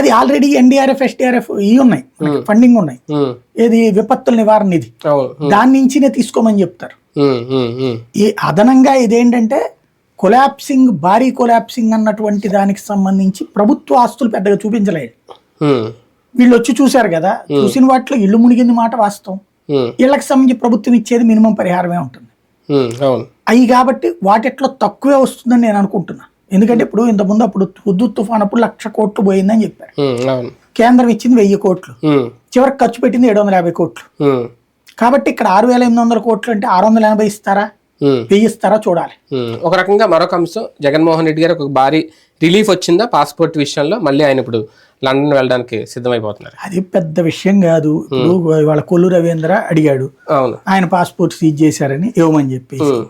అది already NDRF SDRF ఇవి ఉన్నాయి. ఫండింగ్ ఉన్నాయి. ఉమ్, ఏది విపత్తుల నివారణ నిధి. అవును. దాని నుంచినే తీసుకోమని చెప్తారు. ఈ అదనంగా ఇదేంటంటే కొలాప్సింగ్ భారీ కొలాప్సింగ్ అన్నటువంటి దానికి సంబంధించి ప్రభుత్వ ఆస్తులు పెద్దగా చూపించలేదు. వీళ్ళు వచ్చి చూశారు కదా చూసిన వాటిలో ఇల్లు మునిగింది మాట వాస్తవం. ఉమ్, ఇళ్ళకి సంబంధించి ప్రభుత్వం ఇచ్చేది మినిమం పరిహారమే ఉంటుంది. అవి కాబట్టి వాటిట్లో తక్కువే వస్తుందని నేను అనుకుంటున్నా ఎందుకంటే ఇప్పుడు ఇంతకుముందు అప్పుడు హుద్దు తుఫాన్ అప్పుడు లక్ష కోట్లు పోయిందని చెప్పారు. కేంద్రం ఇచ్చింది వెయ్యి కోట్లు. చివరికి ఖర్చు పెట్టింది ఏడు వందల యాభై కోట్లు. కాబట్టి ఇక్కడ ఆరు వేల ఎనిమిది వందల కోట్లు అంటే ఆరు వందల ఎనభై ఇస్తారా? ఇస్తారా చూడాలి. ఒక రకంగా మరొక అంశం జగన్మోహన్ రెడ్డి గారు ఒక భారీ రిలీఫ్ వచ్చిందా పాస్పోర్ట్ విషయంలో? మళ్ళీ ఆయన ఇప్పుడు లండన్ వెళ్ళడానికి సిద్ధమైపోతున్నారు. అది పెద్ద విషయం కాదు. ఇప్పుడు వాళ్ళ కొల్లు రవీంద్ర అడిగాడు. అవును. ఆయన పాస్పోర్ట్ సీజ్ చేశారని ఇవ్వమని చెప్పేసి. ఉమ్.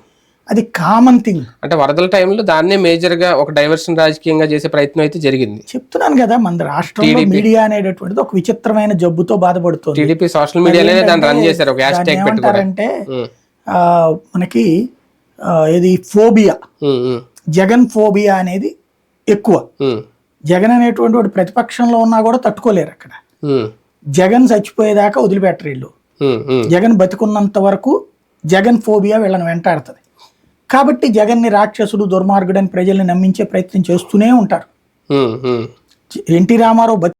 అది కామన్ థింగ్ అంటే వరదల టైంలో దాన్నే మేజర్గా ఒక డైవర్షన్ రాజకీయంగా చేసే ప్రయత్నం అయితే జరిగింది. చెప్తున్నాను కదా మన రాష్ట్రంలో మీడియా అనేటటువంటిది ఒక విచిత్రమైన జబ్బుతో బాధపడుతుంది. టీడీపీ సోషల్ మీడియాలోనే దాన్ని రన్ చేశారు ఒక హ్యాష్ ట్యాగ్ మనకి ఇది ఫోబియా జగన్ ఫోబియా అనేది ఎక్కువ. జగన్ అనేటువంటి వాడు ప్రతిపక్షంలో ఉన్నా కూడా తట్టుకోలేరు అక్కడ. జగన్ చచ్చిపోయేదాకా వదిలిపెట్టరు వీళ్ళు. జగన్ బతికున్నంత వరకు జగన్ ఫోబియా వీళ్ళని వెంటాడుతుంది. కాబట్టి జగన్ని రాక్షసుడు దుర్మార్గుడని ప్రజల్ని నమ్మించే ప్రయత్నం చేస్తూనే ఉంటారు. ఎన్టీ రామారావు